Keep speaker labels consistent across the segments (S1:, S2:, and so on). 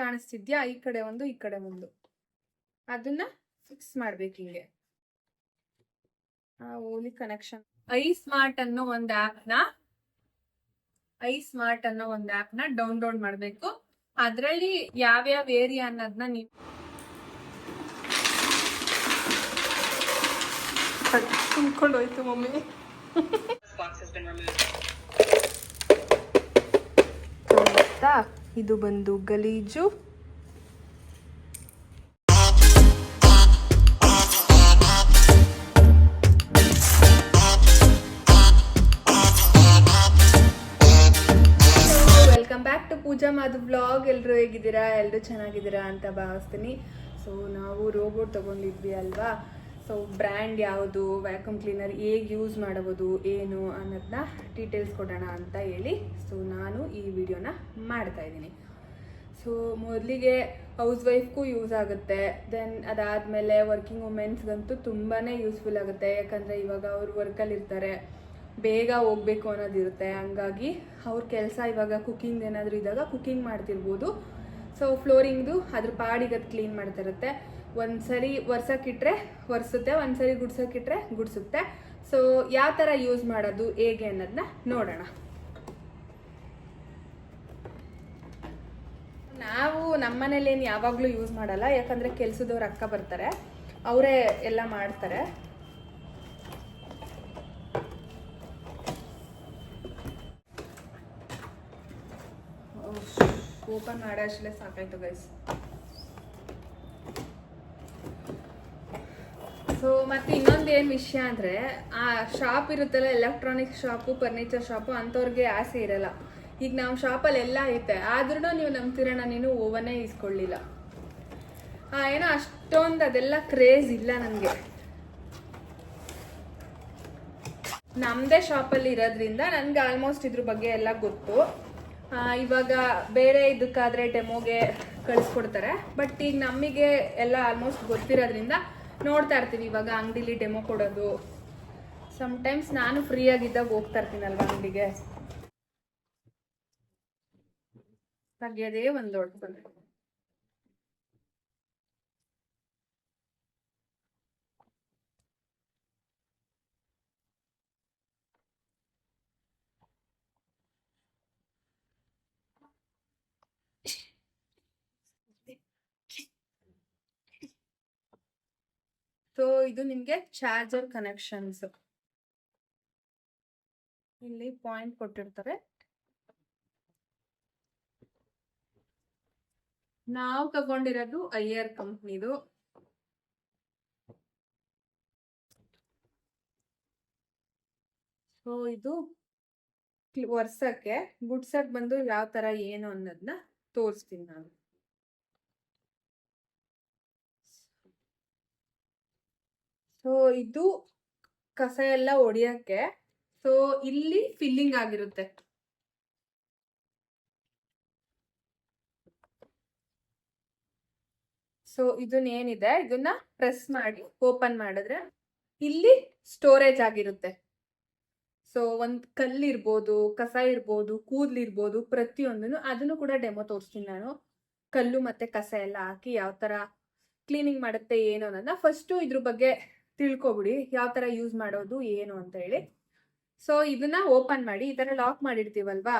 S1: ಕಾಣಿಸ್ತಿದ್ಯಾ? ಈ ಕಡೆ ಒಂದು ಈ ಕಡೆ ಒಂದು. ಅದನ್ನ ಫಿಕ್ಸ್ ಮಾಡ್ಬೇಕು ಹಿಂಗೆ. ಓಲಿ ಕನೆಕ್ಷನ್ ಐ ಸ್ಮಾರ್ಟ್ ಅನ್ನೋ ಒಂದು ಆ್ಯಪ್ನ ಐ ಸ್ಮಾರ್ಟ್ ಅನ್ನೋ ಒಂದು ಆ್ಯಪ್ನ ಡೌನ್ಲೋಡ್ ಮಾಡಬೇಕು. ಅದರಲ್ಲಿ ಯಾವ್ಯಾವ ಏರಿಯಾ ಅನ್ನೋದನ್ನ ನೀವು ತುಂಬ್ಕೊಂಡು ಹೋಯ್ತು ಮಮ್ಮಿ ಇದು ಬಂದು ಗಲೀಜು. Welcome back to Pooja Madhu blog ಎಲ್ಲರೂ ಹೇಗಿದ್ದೀರಾ? ಎಲ್ಲರೂ ಚೆನ್ನಾಗಿದ್ದೀರಾ ಅಂತ ಭಾವಿಸ್ತೀನಿ. ಸೊ ನಾವು ರೋಬೋಟ್ ತಗೊಂಡಿದ್ವಿ ಅಲ್ವಾ? ಸೊ ಬ್ರ್ಯಾಂಡ್ ಯಾವುದು ವ್ಯಾಕ್ಯೂಮ್ ಕ್ಲೀನರ್ ಹೇಗೆ ಯೂಸ್ ಮಾಡಬಹುದು ಏನು ಅನ್ನೋದನ್ನ ಡೀಟೇಲ್ಸ್ ಕೊಡೋಣ ಅಂತ ಹೇಳಿ ಸೊ ನಾನು ಈ ವಿಡಿಯೋನ ಮಾಡ್ತಾ ಇದ್ದೀನಿ. ಸೊ ಮೊದಲಿಗೆ ಹೌಸ್ ವೈಫ್ಗೂ ಯೂಸ್ ಆಗುತ್ತೆ ದೆನ್ ಅದಾದಮೇಲೆ ವರ್ಕಿಂಗ್ ವುಮೆನ್ಸ್ಗಂತೂ ತುಂಬಾ ಯೂಸ್ಫುಲ್ ಆಗುತ್ತೆ, ಯಾಕಂದರೆ ಇವಾಗ ಅವರು ವರ್ಕಲ್ಲಿರ್ತಾರೆ ಬೇಗ ಹೋಗ್ಬೇಕು ಅನ್ನೋದಿರುತ್ತೆ. ಹಂಗಾಗಿ ಅವ್ರ ಕೆಲಸ ಇವಾಗ ಕುಕ್ಕಿಂಗ್ ಏನಾದರೂ ಇದ್ದಾಗ ಕುಕ್ಕಿಂಗ್ ಮಾಡ್ತಿರ್ಬೋದು. ಸೊ ಫ್ಲೋರಿಂಗ್ದು ಅದ್ರ ಪಾಡಿಗೆ ಅದು ಕ್ಲೀನ್ ಮಾಡ್ತಿರುತ್ತೆ. ಒಂದ್ಸರಿ ಒರ್ಸಕ್ಕಿಟ್ರೆ ಒರ್ಸುತ್ತೆ, ಒಂದ್ಸರಿ ಗುಡ್ಸಕ್ಕಿಟ್ರೆ ಗುಡ್ಸುತ್ತೆ. ಸೊ ಯಾವ ಥರ ಯೂಸ್ ಮಾಡೋದು, ಹೇಗೆ ಅನ್ನೋದನ್ನ ನೋಡೋಣ. ನಾವು ನಮ್ಮನೇಲಿ ಏನು ಯಾವಾಗಲೂ ಯೂಸ್ ಮಾಡಲ್ಲ, ಯಾಕಂದರೆ ಕೆಲಸದವ್ರ ಅಕ್ಕ ಬರ್ತಾರೆ, ಅವರೇ ಎಲ್ಲ ಮಾಡ್ತಾರೆ. ಓಪನ್ ಮಾಡೋಷ್ಟೇ ಸಾಕಾಯ್ತು ಗೈಸ್ ಸೊ ಮತ್ತೆ ಇನ್ನೊಂದು ಏನು ವಿಷಯ ಅಂದ್ರೆ ಆ ಶಾಪ್ ಇರುತ್ತಲ್ಲ ಎಲೆಕ್ಟ್ರಾನಿಕ್ ಶಾಪು ಫರ್ನಿಚರ್ ಶಾಪು ಅಂಥವ್ರಿಗೆ ಆಸೆ ಇರಲ್ಲ. ಈಗ ನಾವು ಶಾಪಲ್ಲಿ ಎಲ್ಲ ಐತೆ ಆದ್ರೂ ನೀವು ನಂಬ್ತೀರಣ್ಣ ನೀನು ಓವನೇ ಇಸ್ಕೊಳ್ಳಿಲ್ಲ ಏನೋ ಅಷ್ಟೊಂದು ಅದೆಲ್ಲ ಕ್ರೇಜ್ ಇಲ್ಲ ನನಗೆ. ನಮ್ಮದೇ ಶಾಪಲ್ಲಿ ಇರೋದ್ರಿಂದ ನನಗೆ ಆಲ್ಮೋಸ್ಟ್ ಇದ್ರ ಬಗ್ಗೆ ಎಲ್ಲ ಗೊತ್ತು. ಆ, ಇವಾಗ ಬೇರೆ ಇದಕ್ಕಾದ್ರೆ ಡೆಮೋಗೆ ಕಳಿಸ್ಕೊಡ್ತಾರೆ ಬಟ್ ಈಗ ನಮಗೆ ಎಲ್ಲ ಆಲ್ಮೋಸ್ಟ್ ಗೊತ್ತಿರೋದ್ರಿಂದ ನೋಡ್ತಾ ಇರ್ತೀವಿ, ಇವಾಗ ಅಂಗಡಿಲಿ ಡೆಮೋ ಕೊಡೋದು ಸಮಟೈಮ್ಸ್ ನಾನು ಫ್ರೀ ಆಗಿದ್ದಾಗ ಹೋಗ್ತಾ ಇರ್ತೀನಲ್ವ ಅಂಗಡಿಗೆ ತೆಗಿಯೋದೇ ಒಂದು ದೊಡ್ಡ. ಸೊ ಇದು ನಿಮಗೆ ಚಾರ್ಜರ್ ಕನೆಕ್ಷನ್ಸ್ ಇಲ್ಲಿ ಪಾಯಿಂಟ್ ಕೊಟ್ಟಿರ್ತಾರೆ. ನಾವು ತಗೊಂಡಿರೋದು ಐಆರ್ ಕಂಪ್ನಿದು. ಸೊ ಇದು ವರ್ಸಕ್ಕೆ ಗುಡ್ಸಕ್ಕೆ ಗುಡ್ಸಕ್ ಬಂದು ಯಾವ ತರ ಏನು ಅನ್ನೋದನ್ನ ತೋರಿಸ್ತೀನಿ ನಾನು. ಸೊ ಇದು ಕಸ ಎಲ್ಲ ಹೊಡಿಯಕ್ಕೆ ಸೊ ಇಲ್ಲಿ ಫಿಲ್ಲಿಂಗ್ ಆಗಿರುತ್ತೆ. ಸೊ ಇದನ್ನ ಏನಿದೆ? ಇದನ್ನ ಪ್ರೆಸ್ ಮಾಡಿ ಓಪನ್ ಮಾಡಿದ್ರೆ ಇಲ್ಲಿ ಸ್ಟೋರೇಜ್ ಆಗಿರುತ್ತೆ. ಸೊ ಒಂದ್ ಕಲ್ಲಿರ್ಬೋದು ಕಸ ಇರ್ಬೋದು ಕೂದ್ಲಿರ್ಬೋದು ಪ್ರತಿಯೊಂದನ್ನು ಅದನ್ನು ಕೂಡ ಡೆಮೋ ತೋರಿಸ್ತೀನಿ ನಾನು. ಕಲ್ಲು ಮತ್ತೆ ಕಸ ಎಲ್ಲ ಹಾಕಿ ಯಾವ ತರ ಕ್ಲೀನಿಂಗ್ ಮಾಡುತ್ತೆ, ಏನು ಅನ್ನೋದನ್ನ. ಫಸ್ಟು ಇದ್ರ ಬಗ್ಗೆ ತಿಳ್ಕೊಬಿಡಿ ಯಾವ ತರ ಯೂಸ್ ಮಾಡೋದು, ಏನು ಅಂತ ಹೇಳಿ. ಸೊ ಇದನ್ನ ಓಪನ್ ಮಾಡಿ, ಈ ತರ ಲಾಕ್ ಮಾಡಿರ್ತೀವಲ್ವಾ?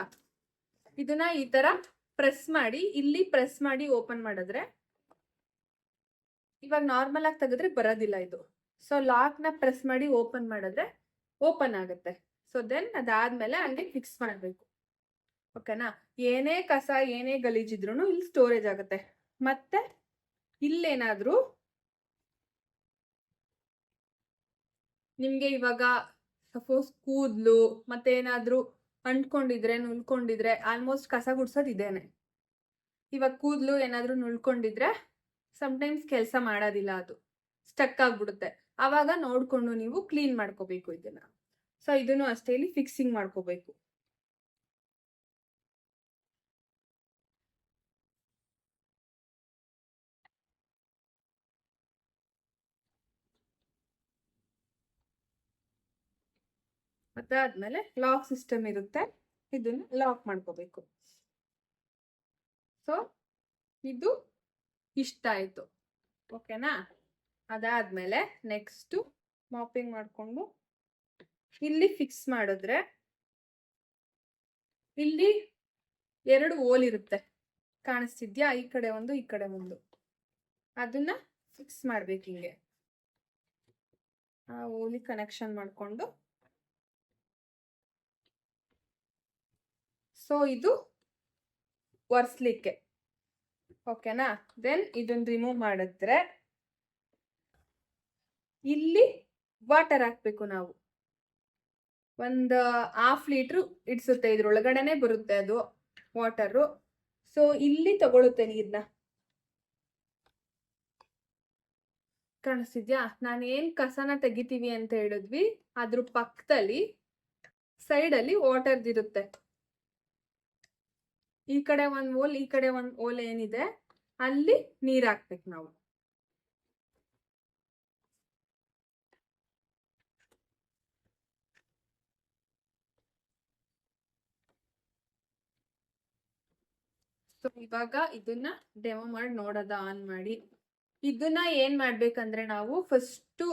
S1: ಇದನ್ನ ಈ ತರ ಪ್ರೆಸ್ ಮಾಡಿ, ಇಲ್ಲಿ ಪ್ರೆಸ್ ಮಾಡಿ ಓಪನ್ ಮಾಡಿದ್ರೆ ಇವಾಗ ನಾರ್ಮಲ್ ಆಗಿ ತೆಗೆದ್ರೆ ಬರೋದಿಲ್ಲ ಇದು. ಸೊ ಲಾಕ್ನ ಪ್ರೆಸ್ ಮಾಡಿ ಓಪನ್ ಮಾಡಿದ್ರೆ ಓಪನ್ ಆಗುತ್ತೆ. ಸೊ ದೆನ್ ಅದಾದ್ಮೇಲೆ ಅಲ್ಲಿ ಫಿಕ್ಸ್ ಮಾಡಬೇಕು. ಓಕೆನಾ? ಏನೇ ಕಸ, ಏನೇ ಗಲೀಜಿದ್ರು ಇಲ್ಲಿ ಸ್ಟೋರೇಜ್ ಆಗುತ್ತೆ. ಮತ್ತೆ ಇಲ್ಲೇನಾದ್ರೂ ನಿಮ್ಗೆ ಇವಾಗ ಸಪೋಸ್ ಕೂದ್ಲು ಮತ್ತೆ ಏನಾದ್ರೂ ಅಂಟ್ಕೊಂಡಿದ್ರೆ, ನುಲ್ಕೊಂಡಿದ್ರೆ ಆಲ್ಮೋಸ್ಟ್ ಕಸ ಗುಡ್ಸೋದು ಇದೇನೆ ಇವಾಗ ಕೂದ್ಲು ಏನಾದರೂ ನುಳ್ಕೊಂಡಿದ್ರೆ ಸಮಟೈಮ್ಸ್ ಕೆಲಸ ಮಾಡೋದಿಲ್ಲ ಅದು. ಸ್ಟಕ್ ಆಗಿಬಿಡುತ್ತೆ. ಆವಾಗ ನೋಡ್ಕೊಂಡು ನೀವು ಕ್ಲೀನ್ ಮಾಡ್ಕೋಬೇಕು ಇದನ್ನ. ಸೊ ಇದನ್ನು ಅಷ್ಟೇ ಇಲ್ಲಿ ಫಿಕ್ಸಿಂಗ್ ಮಾಡ್ಕೋಬೇಕು. ಆದ್ಮೇಲೆ ಲಾಕ್ ಸಿಸ್ಟಮ್ ಇರುತ್ತೆ. ಇದನ್ನ ಲಾಕ್ ಮಾಡ್ಕೋಬೇಕು. ಸೊ ಇದು ಇಷ್ಟ ಆಯಿತು. ಓಕೆನಾ ಅದಾದ್ಮೇಲೆ ನೆಕ್ಸ್ಟು ಮಾಪಿಂಗ್ ಮಾಡಿಕೊಂಡು ಇಲ್ಲಿ ಫಿಕ್ಸ್ ಮಾಡಿದ್ರೆ ಇಲ್ಲಿ ಎರಡು ಓಲ್ ಇರುತ್ತೆ. ಕಾಣಿಸ್ತಿದ್ಯಾ? ಈ ಕಡೆ ಒಂದು, ಈ ಕಡೆ ಒಂದು. ಅದನ್ನ ಫಿಕ್ಸ್ ಮಾಡ್ಬೇಕು ಹಿಂಗೆ. ಆ ಓಲಿ ಕನೆಕ್ಷನ್ ಮಾಡಿಕೊಂಡು ಸೊ ಇದು ಒರೆಸ್ಲಿಕ್ಕೆ. ಓಕೆನಾ ದೆನ್ ಇದನ್ನ ರಿಮೂವ್ ಮಾಡಿದ್ರೆ ಇಲ್ಲಿ ವಾಟರ್ ಹಾಕ್ಬೇಕು ನಾವು. ಒಂದು ಹಾಫ್ ಲೀಟ್ರು ಇಡ್ಸುತ್ತೆ, ಇದ್ರೊಳಗಡೆನೆ ಬರುತ್ತೆ ಅದು ವಾಟರು ಸೊ ಇಲ್ಲಿ ತಗೊಳುತ್ತೆ ನೀರ್ನ. ಕಾಣಿಸ್ತಿದ್ಯಾ? ನಾನು ಏನ್ ಕಸನ ತೆಗಿತೀವಿ ಅಂತ ಹೇಳಿದ್ವಿ, ಅದ್ರ ಪಕ್ಕದಲ್ಲಿ ಸೈಡಲ್ಲಿ ವಾಟರ್ದಿರುತ್ತೆ ಈ ಕಡೆ ಒಂದ್ ಓಲ್ ಈ ಕಡೆ ಒಂದ್ ಓಲ್ ಏನಿದೆ, ಅಲ್ಲಿ ನೀರ್ ಹಾಕ್ಬೇಕು ನಾವು. ಇವಾಗ ಇದನ್ನ ಡೆಮೋ ಮಾಡಿ ನೋಡೋದ ಆನ್ ಮಾಡಿ. ಇದನ್ನ ಏನ್ ಮಾಡ್ಬೇಕಂದ್ರೆ ನಾವು ಫಸ್ಟು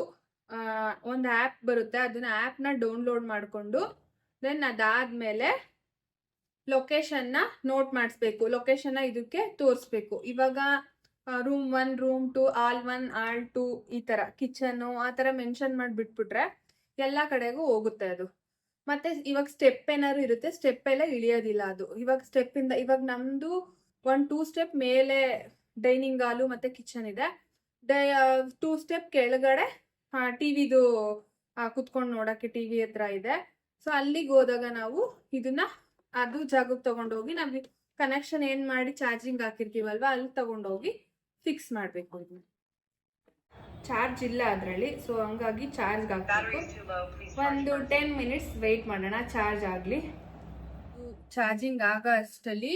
S1: ಒಂದು ಆ್ಯಪ್ ಬರುತ್ತೆ. ಅದನ್ನ ಆ್ಯಪ್ನ ಡೌನ್ಲೋಡ್ ಮಾಡಿಕೊಂಡು ದೆನ್ ಅದಾದ್ಮೇಲೆ ಲೊಕೇಶನ್ನ ನೋಟ್ ಮಾಡಿಸ್ಬೇಕು. ಲೊಕೇಶನ್ನ ಇದಕ್ಕೆ ತೋರಿಸ್ಬೇಕು. ಇವಾಗ room one room two hall one hall two ಈ ಥರ ಕಿಚನ್ನು ಆ ಥರ ಮೆನ್ಷನ್ ಮಾಡಿಬಿಟ್ಬಿಟ್ರೆ ಎಲ್ಲ ಕಡೆಗೂ ಹೋಗುತ್ತೆ ಅದು. ಮತ್ತೆ ಇವಾಗ ಸ್ಟೆಪ್ ಏನಾದ್ರು ಇರುತ್ತೆ ಸ್ಟೆಪ್ ಎಲ್ಲ ಇಳಿಯೋದಿಲ್ಲ ಅದು. ಇವಾಗ ಸ್ಟೆಪ್ ಇಂದ, ಇವಾಗ ನಮ್ಮದು ಒನ್ ಟೂ ಸ್ಟೆಪ್ ಮೇಲೆ ಡೈನಿಂಗ್ ಹಾಲು ಮತ್ತೆ ಕಿಚನ್ ಇದೆ. ಟೂ ಸ್ಟೆಪ್ ಕೆಳಗಡೆ ಟಿವಿದು ಕುತ್ಕೊಂಡು ನೋಡಕ್ಕೆ ಟಿವಿ ಹತ್ರ ಇದೆ. ಸೊ ಅಲ್ಲಿಗೆ ಹೋದಾಗ ನಾವು ಇದನ್ನ ಅದು ಜಾಗಕ್ಕೆ ತಗೊಂಡೋಗಿ ನಾವು ಕನೆಕ್ಷನ್ ಏನ್ ಮಾಡಿ ಚಾರ್ಜಿಂಗ್ ಹಾಕಿರ್ತೀವಲ್ವಾ ಅಲ್ಲಿ ತಗೊಂಡೋಗಿ ಫಿಕ್ಸ್ ಮಾಡ್ಬೇಕು ಇದನ್ನ ಚಾರ್ಜ್ ಇಲ್ಲ ಅದರಲ್ಲಿ ಸೊ ಹಂಗಾಗಿ ಚಾರ್ಜ್ ಹಾಕ್ಬೇಕು. ಒಂದು. ಟೆನ್ ಮಿನಿಟ್ಸ್ ವೆಯ್ಟ್ ಮಾಡೋಣ ಚಾರ್ಜ್ ಆಗಲಿ. ಚಾರ್ಜಿಂಗ್ ಆಗೋ ಅಷ್ಟಲ್ಲಿ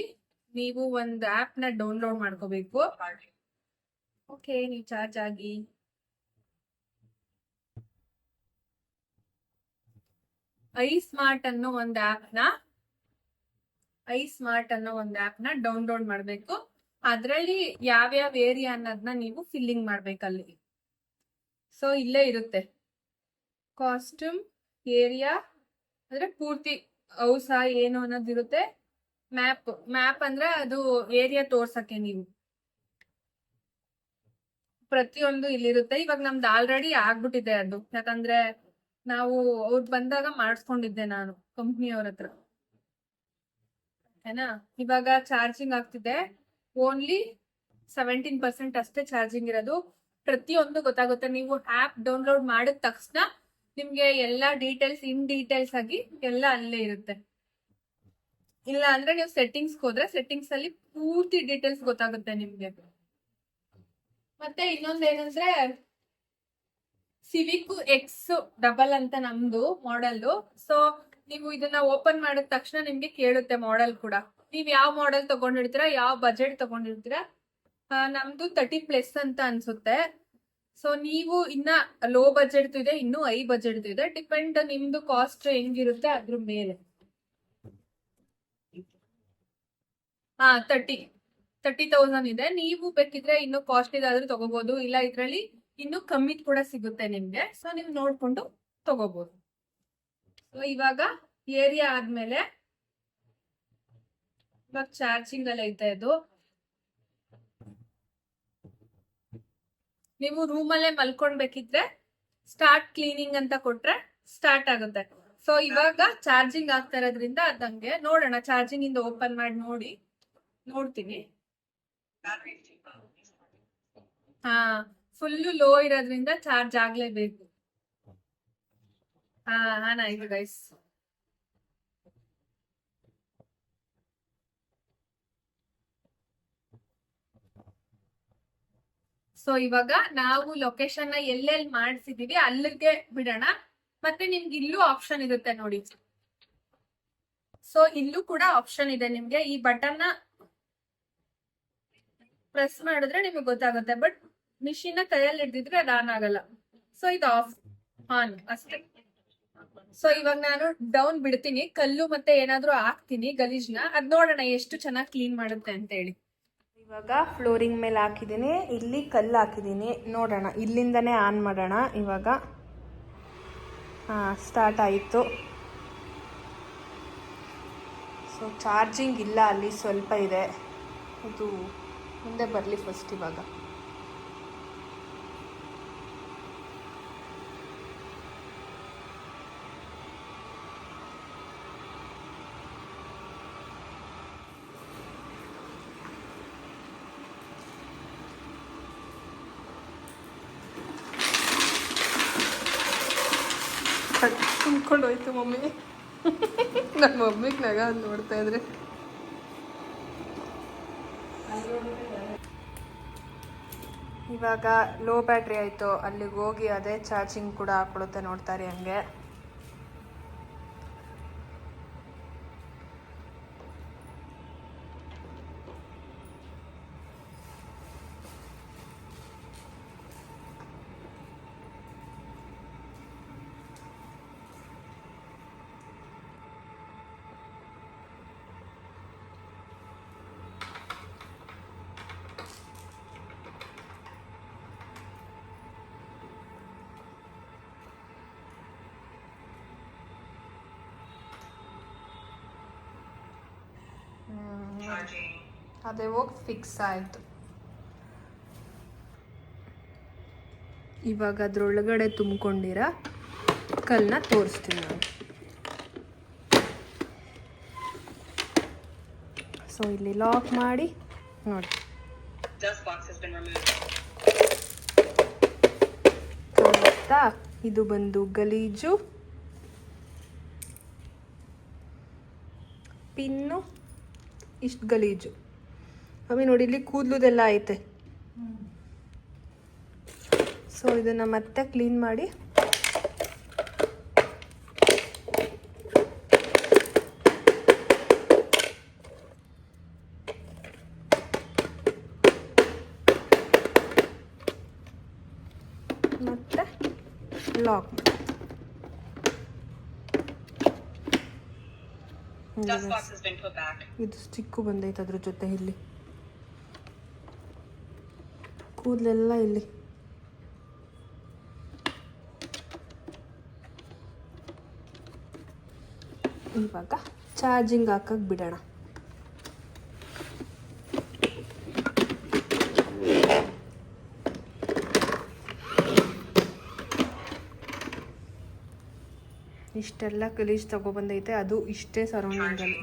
S1: ನೀವು ಒಂದು ಆ್ಯಪ್ನ ಡೌನ್ಲೋಡ್ ಮಾಡ್ಕೋಬೇಕು. ಓಕೆ ನೀವು ಚಾರ್ಜ್ ಆಗಿ. ಐ ಸ್ಮಾರ್ಟ್ ಅನ್ನೋ ಒಂದು ಆ್ಯಪ್ನ ಐ ಸ್ಮಾರ್ಟ್ ಅನ್ನೋ ಒಂದು ನ ಡೌನ್ಲೋಡ್ ಮಾಡ್ಬೇಕು. ಅದರಲ್ಲಿ ಯಾವ್ಯಾವ ಏರಿಯಾ ಅನ್ನೋದನ್ನ ನೀವು ಫಿಲ್ಲಿಂಗ್ ಮಾಡ್ಬೇಕಲ್ಲಿ ಸೊ ಇಲ್ಲೇ ಇರುತ್ತೆ. ಕಾಸ್ಟ್ಯೂಮ್ ಏರಿಯಾ ಅಂದ್ರೆ ಪೂರ್ತಿ ಹೌಸ ಏನು ಅನ್ನೋದಿರುತ್ತೆ ಮ್ಯಾಪ್ ಮ್ಯಾಪ್ ಅಂದ್ರೆ ಅದು ಏರಿಯಾ ತೋರ್ಸಕ್ಕೆ ನೀವು. ಪ್ರತಿಯೊಂದು ಇಲ್ಲಿರುತ್ತೆ. ಇವಾಗ ನಮ್ದು ಆಲ್ರೆಡಿ ಆಗ್ಬಿಟ್ಟಿದೆ ಅದು. ಯಾಕಂದ್ರೆ ನಾವು ಅವ್ರು ಬಂದಾಗ ಮಾಡಿಸ್ಕೊಂಡಿದ್ದೆ ನಾನು ಕಂಪ್ನಿಯವ್ರ ಹತ್ರ. ಓಕೆನಾ ಇವಾಗ ಚಾರ್ಜಿಂಗ್ ಆಗ್ತಿದೆ. ಓನ್ಲಿ ಸೆವೆಂಟೀನ್ ಪರ್ಸೆಂಟ್ ಅಷ್ಟೇ ಚಾರ್ಜಿಂಗ್ ಇರೋದು. ಪ್ರತಿಯೊಂದು ಗೊತ್ತಾಗುತ್ತೆ. ನೀವು ಆಪ್ ಡೌನ್ಲೋಡ್ ಮಾಡಿದ ತಕ್ಷಣ ನಿಮ್ಗೆ ಎಲ್ಲಾ ಡೀಟೇಲ್ಸ್ ಇನ್ ಡೀಟೇಲ್ಸ್ ಆಗಿ ಎಲ್ಲ ಅಲ್ಲೇ ಇರುತ್ತೆ. ಇಲ್ಲ ಅಂದ್ರೆ ನೀವು ಸೆಟ್ಟಿಂಗ್ಸ್ ಹೋದ್ರೆ ಸೆಟ್ಟಿಂಗ್ಸ್ ಅಲ್ಲಿ ಪೂರ್ತಿ ಡೀಟೇಲ್ಸ್ ಗೊತ್ತಾಗುತ್ತೆ ನಿಮ್ಗೆ. ಮತ್ತೆ ಇನ್ನೊಂದ್ ಏನಂದ್ರೆ ಸಿವಿಕ್ ಎಕ್ಸ್ ಡಬಲ್ ಅಂತ ನಮ್ದು ಮಾಡೆಲ್ ಸೊ ನೀವು ಇದನ್ನ ಓಪನ್ ಮಾಡಿದ ತಕ್ಷಣ ನಿಮ್ಗೆ ಕೇಳುತ್ತೆ ಮಾಡೆಲ್ ಕೂಡ. ನೀವ್ ಯಾವ ಮಾಡೆಲ್ ತಗೊಂಡಿರ್ತೀರಾ, ಯಾವ ಬಜೆಟ್ ತಗೊಂಡಿರ್ತೀರಾ ನಮ್ದು ತರ್ಟಿ ಪ್ಲಸ್ ಅಂತ ಅನ್ಸುತ್ತೆ. ಸೊ ನೀವು ಇನ್ನ ಲೋ ಬಜೆಟ್ ಇದೆ, ಇನ್ನು ಹೈ ಬಜೆಟ್ ಇದೆ. ಡಿಪೆಂಡ್ ನಿಮ್ದು ಕಾಸ್ಟ್ ಹೆಂಗಿರುತ್ತೆ ಅದ್ರ ಮೇಲೆ. ಹಾ ತರ್ಟಿ ತರ್ಟಿ ತೌಸಂಡ್ ಇದೆ. ನೀವು ಬೇಕಿದ್ರೆ ಇನ್ನು ಕಾಸ್ಟ್ ಇದಾದ್ರೂ ತಗೋಬಹುದು ಇಲ್ಲ ಇದ್ರಲ್ಲಿ ಇನ್ನು ಕಮ್ಮಿ ಕೂಡ ಸಿಗುತ್ತೆ ನಿಮ್ಗೆ. ಸೊ ನೀವು ನೋಡ್ಕೊಂಡು ತಗೋಬಹುದು ಸೊ ಇವಾಗ ಏರಿಯಾ ಆದ್ಮೇಲೆ ಇವಾಗ ಚಾರ್ಜಿಂಗ್ ಎಲ್ಲ ಐತೆ ಇದು ನೀವು ರೂಮಲ್ಲೇ ಮಲ್ಕೊಳ್ಬೇಕಿದ್ರೆ ಸ್ಟಾರ್ಟ್ ಕ್ಲೀನಿಂಗ್ ಅಂತ ಕೊಟ್ರೆ ಸ್ಟಾರ್ಟ್ ಆಗುತ್ತೆ. ಸೊ ಇವಾಗ ಚಾರ್ಜಿಂಗ್ ಆಗ್ತಾ ಇರೋದ್ರಿಂದ ಅದಂಗೆ ನೋಡೋಣ ಚಾರ್ಜಿಂಗ್ ಇಂದ ಓಪನ್ ಮಾಡಿ ನೋಡಿ. ನೋಡ್ತೀನಿ. ಹಾ ಫುಲ್ಲು ಲೋ ಇರೋದ್ರಿಂದ ಚಾರ್ಜ್ ಆಗ್ಲೇಬೇಕು. ಹಾ ಹಾನ ಇದು ಗೈಸ್ ಸೊ ಇವಾಗ ನಾವು ಲೊಕೇಶನ್ನ ಎಲ್ಲೆಲ್ಲಿ ಮಾಡಿಸಿದೀವಿ ಅಲ್ಲಿಗೆ ಬಿಡೋಣ. ಮತ್ತೆ ನಿಮ್ಗೆ ಇಲ್ಲೂ ಆಪ್ಷನ್ ಇರುತ್ತೆ ನೋಡಿ. ಸೊ ಇಲ್ಲೂ ಕೂಡ ಆಪ್ಷನ್ ಇದೆ ನಿಮ್ಗೆ. ಈ ಬಟನ್ನ ಪ್ರೆಸ್ ಮಾಡಿದ್ರೆ ನಿಮಗೆ ಗೊತ್ತಾಗುತ್ತೆ. ಬಟ್ ಮಿಷಿನ್ ಕೈಯಲ್ಲಿ ಹಿಡ್ದಿದ್ರೆ ಅದು ಆನ್ ಆಗಲ್ಲ. ಸೊ ಇದು ಆಫ್ ಆನ್ ಅಷ್ಟೇ. ಸೊ ಇವಾಗ ನಾನು ಡೌನ್ ಬಿಡ್ತೀನಿ, ಕಲ್ಲು ಮತ್ತೆ ಏನಾದ್ರೂ ಹಾಕ್ತೀನಿ ಗಲೀಜ್ನ ಅದ್ ನೋಡೋಣ ಎಷ್ಟು ಚೆನ್ನಾಗಿ ಕ್ಲೀನ್ ಮಾಡುತ್ತೆ ಅಂತ ಹೇಳಿ. ಇವಾಗ ಫ್ಲೋರಿಂಗ್ ಮೇಲೆ ಹಾಕಿದ್ದೀನಿ, ಇಲ್ಲಿ ಕಲ್ಲು ಹಾಕಿದ್ದೀನಿ, ನೋಡೋಣ, ಇಲ್ಲಿಂದನೇ ಆನ್ ಮಾಡೋಣ, ಇವಾಗ ಸ್ಟಾರ್ಟ್ ಆಯಿತು. ಸೊ ಚಾರ್ಜಿಂಗ್ ಇಲ್ಲ ಅಲ್ಲಿ, ಸ್ವಲ್ಪ ಇದೆ. ಇದು ಮುಂದೆ ಬರಲಿ ಫಸ್ಟ್ ಇವಾಗ. ತುಂಬ್ಕೊಂಡು ಹೋಯ್ತು ಮಮ್ಮಿ. ನನ್ನ ಮಮ್ಮಿಗೆ ನಗ ಅದು ನೋಡ್ತಾ ಇದ್ರೆ. ಇವಾಗ ಲೋ ಬ್ಯಾಟ್ರಿ ಆಯಿತು. ಅಲ್ಲಿಗೆ ಹೋಗಿ ಅದೇ ಚಾರ್ಜಿಂಗ್ ಕೂಡ ಹಾಕ್ಕೊಳುತ್ತೆ ನೋಡ್ತಾರೆ ಹಂಗೆ. ಅದೇ ಹೋಗಿ ಫಿಕ್ಸ್ ಆಯಿತು. ಇವಾಗ ಅದ್ರೊಳಗಡೆ ತುಂಬಿಕೊಂಡಿರ ಕಲ್ನ ತೋರಿಸ್ತೀನಿ ನಾನು. ಸೊ ಇಲ್ಲಿ ಲಾಕ್ ಮಾಡಿ ನೋಡಿ. ಇದು ಬಂದು ಗಲೀಜು. ಪಿನ್ನು. ಇಷ್ಟು ಗಲೀಜು. ಆಮೇಲೆ ನೋಡಿ, ಇಲ್ಲಿ ಕೂದಲುದೆಲ್ಲ ಐತೆ. ಸೊ ಇದನ್ನ ಮತ್ತೆ ಕ್ಲೀನ್ ಮಾಡಿ. ಮತ್ತೆ ಲಾಕ್
S2: Dust
S1: ಇದು ಸ್ಟಿಕ್ಕು ಬಂದೈತೆ ಅದ್ರ ಜೊತೆ ಇಲ್ಲಿ. ಕೂದಲೆಲ್ಲ ಇಲ್ಲಿ. ಇವಾಗ ಚಾರ್ಜಿಂಗ್ ಹಾಕಕ್ಕೆ ಬಿಡೋಣ. ಇಷ್ಟೆಲ್ಲ ಕಲೀಜ್ ತಗೊಬಂದೈತೆ ಅದು ಇಷ್ಟೇ ಸರೌಂಡಿಂಗಲ್ಲಿ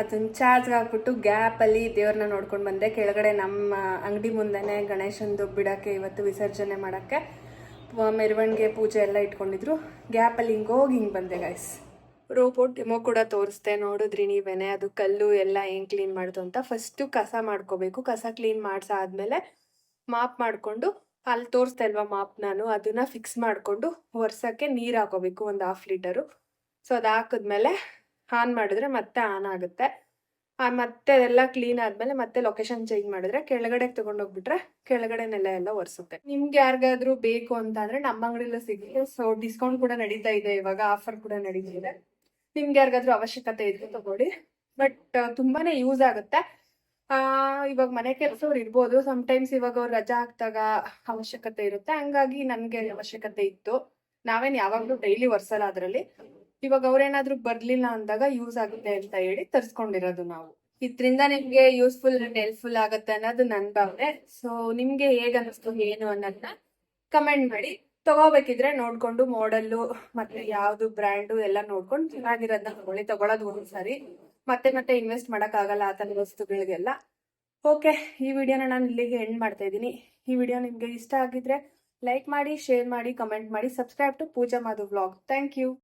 S1: ಅದನ್ನ ಚಾರ್ಜ್ಗೆ ಹಾಕ್ಬಿಟ್ಟು ಗ್ಯಾಪಲ್ಲಿ ದೇವ್ರನ್ನ ನೋಡ್ಕೊಂಡು ಬಂದೆ. ಕೆಳಗಡೆ ನಮ್ಮ ಅಂಗಡಿ ಮುಂದೆನೆ ಗಣೇಶಂದು ಬಿಡೋಕ್ಕೆ ಇವತ್ತು ವಿಸರ್ಜನೆ ಮಾಡೋಕ್ಕೆ ಮೆರವಣಿಗೆ ಪೂಜೆ ಎಲ್ಲ ಇಟ್ಕೊಂಡಿದ್ರು. ಗ್ಯಾಪಲ್ಲಿ ಹಿಂಗೆ ಹೋಗಿ ಹಿಂಗೆ ಬಂದೆ ಗೈಸ್ ರೋಬೋಟ್ ಡೆಮೋ ಕೂಡ ತೋರಿಸ್ದೆ ನೋಡಿದ್ರಿ ನೀವೇನೆ ಅದು ಕಲ್ಲು ಎಲ್ಲ ಹೆಂಗೆ ಕ್ಲೀನ್ ಮಾಡೋದು ಅಂತ ಫಸ್ಟು ಕಸ ಮಾಡ್ಕೋಬೇಕು. ಕಸ ಕ್ಲೀನ್ ಮಾಡಿಸಾದ್ಮೇಲೆ ಮಾಪ್ ಮಾಡಿಕೊಂಡು, ಅಲ್ಲಿ ತೋರಿಸ್ತಾ ಇಲ್ವಾ ಮಾಪ್ ನಾನು? ಅದನ್ನ ಫಿಕ್ಸ್ ಮಾಡಿಕೊಂಡು ವರ್ಷಕ್ಕೆ ನೀರು ಹಾಕೋಬೇಕು, ಒಂದು ಹಾಫ್ ಲೀಟರು ಸೊ ಅದು ಹಾಕಿದ್ಮೇಲೆ ಆನ್ ಮಾಡಿದ್ರೆ ಮತ್ತೆ ಆನ್ ಆಗುತ್ತೆ. ಮತ್ತೆ ಅದೆಲ್ಲ ಕ್ಲೀನ್ ಆದ್ಮೇಲೆ ಮತ್ತೆ ಲೊಕೇಶನ್ ಚೇಂಜ್ ಮಾಡಿದ್ರೆ ಕೆಳಗಡೆ ತಗೊಂಡೋಗ್ಬಿಟ್ರೆ ಕೆಳಗಡೆನೆಲ್ಲ ಎಲ್ಲ ಒರೆಸುತ್ತೆ. ನಿಮ್ಗೆ ಯಾರಿಗಾದ್ರೂ ಬೇಕು ಅಂತ ಅಂದ್ರೆ ನಮ್ಮ ಅಂಗಡಿಲೂ ಸಿಗುತ್ತೆ. ಸೊ ಡಿಸ್ಕೌಂಟ್ ಕೂಡ ನಡೀತಾ ಇದೆ ಇವಾಗ ಆಫರ್ ಕೂಡ ನಡೀತಾ ಇದೆ ನಿಮ್ಗೆ ಯಾರಿಗಾದ್ರೂ ಅವಶ್ಯಕತೆ ಇದ್ರೆ ತಗೊಳ್ಳಿ. ಬಟ್ ತುಂಬಾನೇ ಯೂಸ್ ಆಗುತ್ತೆ. ಆ, ಇವಾಗ ಮನೆ ಕೆಲಸವ್ರು ಇರ್ಬೋದು. ಟೈಮ್ಸ್ ಇವಾಗ ಅವ್ರು ರಜಾ ಹಾಕ್ದಾಗ ಅವಶ್ಯಕತೆ ಇರುತ್ತೆ. ಹಂಗಾಗಿ ನನ್ಗೆ ಅವಶ್ಯಕತೆ ಇತ್ತು. ನಾವೇನ್ ಯಾವಾಗ್ಲೂ ಡೈಲಿ ಒರ್ಸಲ್ಲ ಅದ್ರಲ್ಲಿ. ಇವಾಗ ಅವ್ರೇನಾದ್ರೂ ಬರ್ಲಿಲ್ಲ ಅಂದಾಗ ಯೂಸ್ ಆಗುತ್ತೆ ಅಂತ ಹೇಳಿ ತರ್ಸ್ಕೊಂಡಿರೋದು ನಾವು. ಇದ್ರಿಂದ ನಿಮ್ಗೆ ಯೂಸ್ಫುಲ್ ಅಂಡ್ ಹೆಲ್ಪ್ಫುಲ್ ಆಗುತ್ತೆ ಅನ್ನೋದು ನನ್ ಭಾವನೆ. ಸೊ ನಿಮ್ಗೆ ಹೇಗ್ ಅನಿಸ್ತು ಏನು ಅನ್ನೋದನ್ನ ಕಮೆಂಟ್ ಮಾಡಿ. ತಗೋಬೇಕಿದ್ರೆ ನೋಡ್ಕೊಂಡು ಮಾಡಲ್ಲು ಮತ್ತೆ ಯಾವ್ದು ಬ್ರ್ಯಾಂಡು ಎಲ್ಲ ನೋಡ್ಕೊಂಡು ಚೆನ್ನಾಗಿರೋದನ್ನ ತಗೊಳ್ಳಿ. ತಗೊಳೋದು ಒಂದ್ ಸಾರಿ. ಮತ್ತೆ ಮತ್ತೆ ಇನ್ವೆಸ್ಟ್ ಮಾಡಕ್ ಆಗಲ್ಲ ಆ ತರ ವಸ್ತುಗಳಿಗೆಲ್ಲ. ಓಕೆ ಈ ವಿಡಿಯೋನ ನಾನು ಇಲ್ಲಿಗೆ ಎಂಡ್ ಮಾಡ್ತಾ ಇದ್ದೀನಿ. ಈ ವಿಡಿಯೋ ನಿಮ್ಗೆ ಇಷ್ಟ ಆಗಿದ್ರೆ ಲೈಕ್ ಮಾಡಿ ಶೇರ್ ಮಾಡಿ ಕಮೆಂಟ್ ಮಾಡಿ. Subscribe to Pooja Madhu vlog thank you